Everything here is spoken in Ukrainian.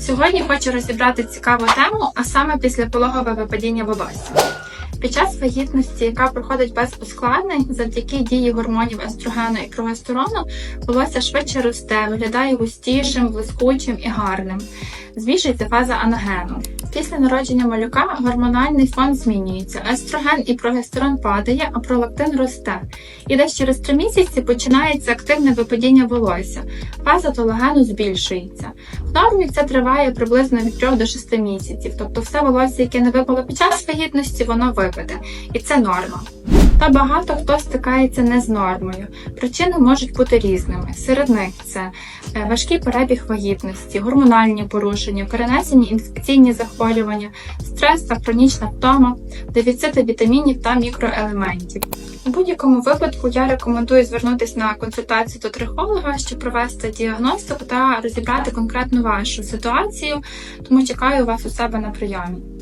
Сьогодні хочу розібрати цікаву тему, а саме післяпологове випадіння волосся. Під час вагітності, яка проходить без ускладнень, завдяки дії гормонів естрогену і прогестерону, волосся швидше росте, виглядає густішим, блискучим і гарним. Збільшується фаза анагену. Після народження малюка гормональний фон змінюється. Естроген і прогестерон падає, а пролактин росте. І десь через 3 місяці починається активне випадіння волосся. Фаза тологену збільшується. Нормі це триває приблизно від 3 до 6 місяців, тобто все волосся, яке не випало під час вагітності, воно випаде. І це норма. Та багато хто стикається не з нормою. Причини можуть бути різними. Серед них це е, важкий перебіг вагітності, гормональні порушення, перенесені інфекційні захворювання, стрес та хронічна втома, дефіцити вітамінів та мікроелементів. У будь-якому випадку я рекомендую звернутися на консультацію до трихолога, щоб провести діагностику та розібрати конкретну вашу ситуацію, тому чекаю вас у себе на прийомі.